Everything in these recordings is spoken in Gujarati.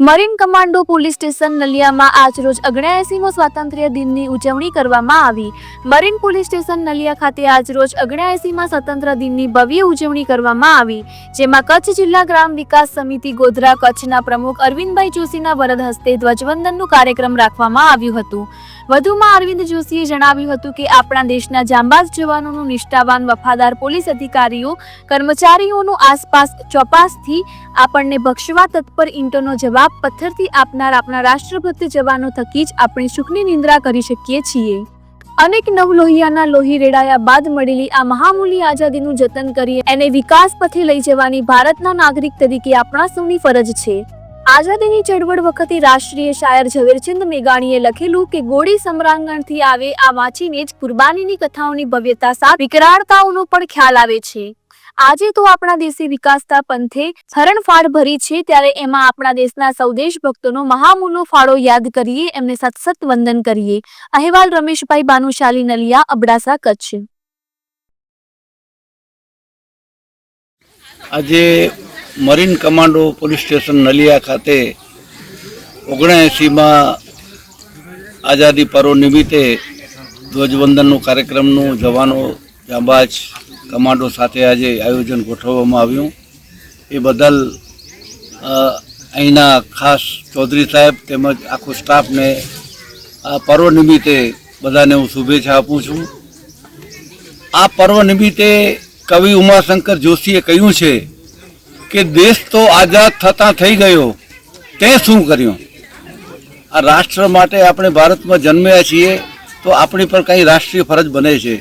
મરીન કમાન્ડો પોલીસ સ્ટેશન નલિયામાં આજરોજ અગણ્યાએસીમો સ્વાતંત્ર્ય દિનની ઉજવણી કરવામાં આવી. મરીન પોલીસ સ્ટેશન નલિયા ખાતે આજરોજ અગણ્યાએસીમાં સ્વતંત્ર દિનની ભવ્ય ઉજવણી કરવામાં આવી, જેમાં કચ્છ જિલ્લા ગ્રામ વિકાસ સમિતિ ગોધરા કચ્છના પ્રમુખ અરવિંદભાઈ જોશીના વરદ હસ્તે ધ્વજવંદનનું કાર્યક્રમ રાખવામાં આવ્યું હતું. વધુમાં અરવિંદ જોશીએ જણાવ્યું હતું કે આપણા દેશના જાંબાઝ જવાનોનું નિષ્ઠાવાન વફાદાર પોલીસ અધિકારીઓ, કર્મચારીઓનું આસપાસ ચોપાસથી આપણને બક્ષવા તત્પર ઈંટોનો જવાબ પથ્થરથી આપનાર આપણા રાષ્ટ્રભક્ત જવાનો થકી જ આપણે સુખની નિંદ્રા કરી શકીએ છીએ. અનેક નવલોહિયાના લોહી રેડાયા બાદ મળેલી આ મહામૂલી આઝાદીનું જતન કરી એને વિકાસ પથે લઈ જવાની ભારતના નાગરિક તરીકે આપણા સૌની ફરજ છે. આઝાદીની ચળવળ વખતે રાષ્ટ્રીય શાયર ઝવેરચંદ મેઘાણીએ લખેલું કે ગોળી સમરાંગણથી આવે આ વાંચીને જ કુરબાનીની કથાઓની ભવ્યતા સાથે વિકરાળતાઓનો પણ ખ્યાલ આવે છે. આજે તો આપણા દેશે વિકાસતા પંથે હરણફાળ ભરી છે ત્યારે એમાં આપણા દેશના સૌ દેશભક્તોનો મહામૂલો ફાળો યાદ કરીએ, એમને સત સત વંદન કરીએ. અહેવાલ રમેશભાઈ બાનુશાલી નલિયા, અબડાસા, કચ્છ. આજે marine commando police station Naliya ખાતે ઓગણએંસીમાં આઝાદી પર્વ નિમિત્તે ધ્વજવંદનનું કાર્યક્રમનું જવાનો જાંબાજ કમાન્ડો સાથે આજે આયોજન ગોઠવવામાં આવ્યું. એ બદલ અહીંના ખાસ ચૌધરી સાહેબ તેમજ આખો સ્ટાફને આ પર્વ નિમિત્તે બધાને હું શુભેચ્છા આપું છું. આ પર્વ નિમિત્તે કવિ ઉમાશંકર જોશીએ કહ્યું છે કે દેશ તો આઝાદ થતાં થઈ ગયો. તે શું કર્યું? આ રાષ્ટ્ર માટે આપણે ભારતમાં જન્મ્યા છીએ તો આપણી પર કંઈ રાષ્ટ્રીય ફરજ બને છે?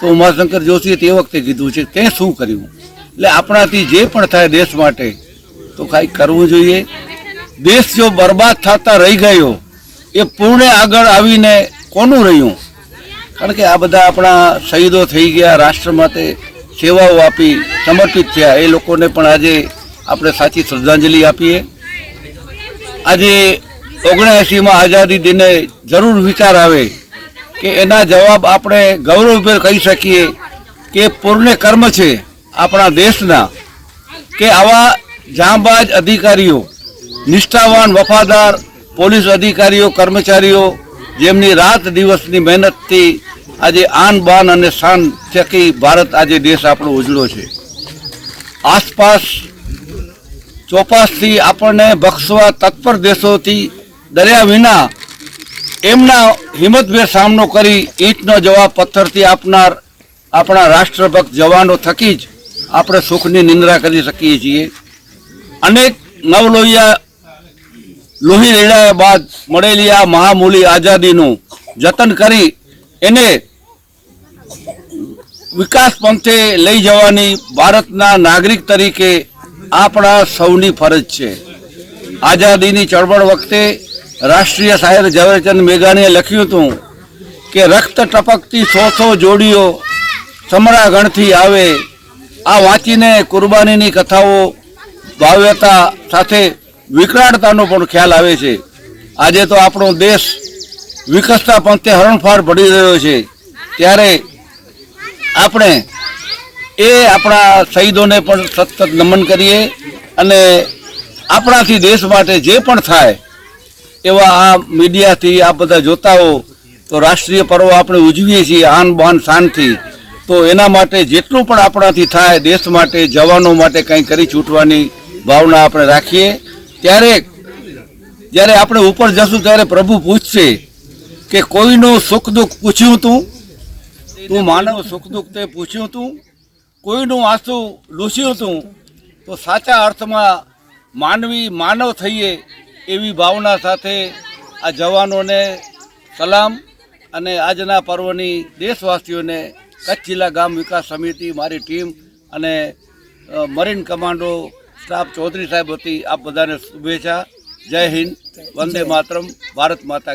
તો ઉમાશંકર જોશીએ તે વખતે કીધું છે, તે શું કર્યું? એટલે આપણાથી જે પણ થાય દેશ માટે, તો કાંઈ કરવું જોઈએ. દેશ જો બરબાદ થતા રહી ગયો, એ પૂર્ણે આગળ આવીને કોનું રહ્યું? કારણ કે આ બધા આપણા શહીદો થઈ ગયા રાષ્ટ્ર માટે. સેવાઓ આપી સમર્પિત થયા. એ લોકોને પણ આજે આપણે સાચી શ્રદ્ધાંજલિ આપીએ. આજે ઓગણએંસીમાં આઝાદી દિને જરૂર વિચાર આવે કે એના જવાબ આપણે ગૌરવભેર કહી શકીએ કે પૂર્ણ કર્મ છે આપણા દેશના, કે આવા જાંબાજ અધિકારીઓ, નિષ્ઠાવાન વફાદાર પોલીસ અધિકારીઓ, કર્મચારીઓ જેમની રાત દિવસની મહેનતથી આજે આન, બાન અને શાન થકી ભારત આજે દેશ આપણો ઉજળો છે. આસપાસ ચોપાસથી આપણને બક્ષવા તત્પર દેશોથી ડર્યા વિના એમના હિંમતભેર સામનો કરી ઈંટનો જવાબ પથ્થરથી આપનાર આપણા રાષ્ટ્રભક્ત જવાનો થકી જ આપણે સુખની નિંદ્રા કરી શકીએ છીએ. અનેક નવલોહિયા લોહી રેડાયા બાદ મળેલી આ મહામૂલી આઝાદીનું જતન કરી એને વિકાસ પંથે લઈ જવાની ભારતના નાગરિક તરીકે આપણા સૌની ફરજ છે. આઝાદીની ચળવળ વખતે રાષ્ટ્રીય શાયર ઝવેરચંદ મેઘાણીએ લખ્યું હતું કે રક્ત ટપકતી સો સો જોડીઓ સમરાગણથી આવે. આ વાંચીને કુરબાનીની કથાઓ ભાવ્યતા સાથે વિકરાળતાનો પણ ખ્યાલ આવે છે. આજે તો આપણો દેશ વિકસતા પંથે હરણફાળ ભળી રહ્યો છે. ત્યારે આપણે એ આપણા શહીદોને પણ સતત નમન કરીએ અને આપણાથી દેશ માટે જે પણ થાય એવા આ મીડિયાથી આ બધા જોતા હો તો રાષ્ટ્રીય પર્વ આપણે ઉજવીએ છીએ આન બાન શાનથી. તો એના માટે જેટલું પણ આપણાથી થાય, દેશ માટે, જવાનો માટે કંઈ કરી છૂટવાની ભાવના આપણે રાખીએ. ત્યારે જ્યારે આપણે ઉપર જશું ત્યારે પ્રભુ પૂછશે કે કોઈનું સુખ દુઃખ પૂછ્યું તું? તું માનવ સુખ દુઃખ તે પૂછ્યું તું? કોઈનું આંસુ લૂસ્યું તું? તો સાચા અર્થમાં માનવી માનવ થઈએ એવી ભાવના સાથે આ જવાનોને સલામ અને આજના પર્વની દેશવાસીઓને કચ્છ જિલ્લા ગામ વિકાસ સમિતિ, મારી ટીમ અને મરીન કમાન્ડો સ્ટાફ ચૌધરી સાહેબ હતી, આપ બધાને શુભેચ્છા. જય હિન્દ. વંદે માતરમ. ભારત માતા કી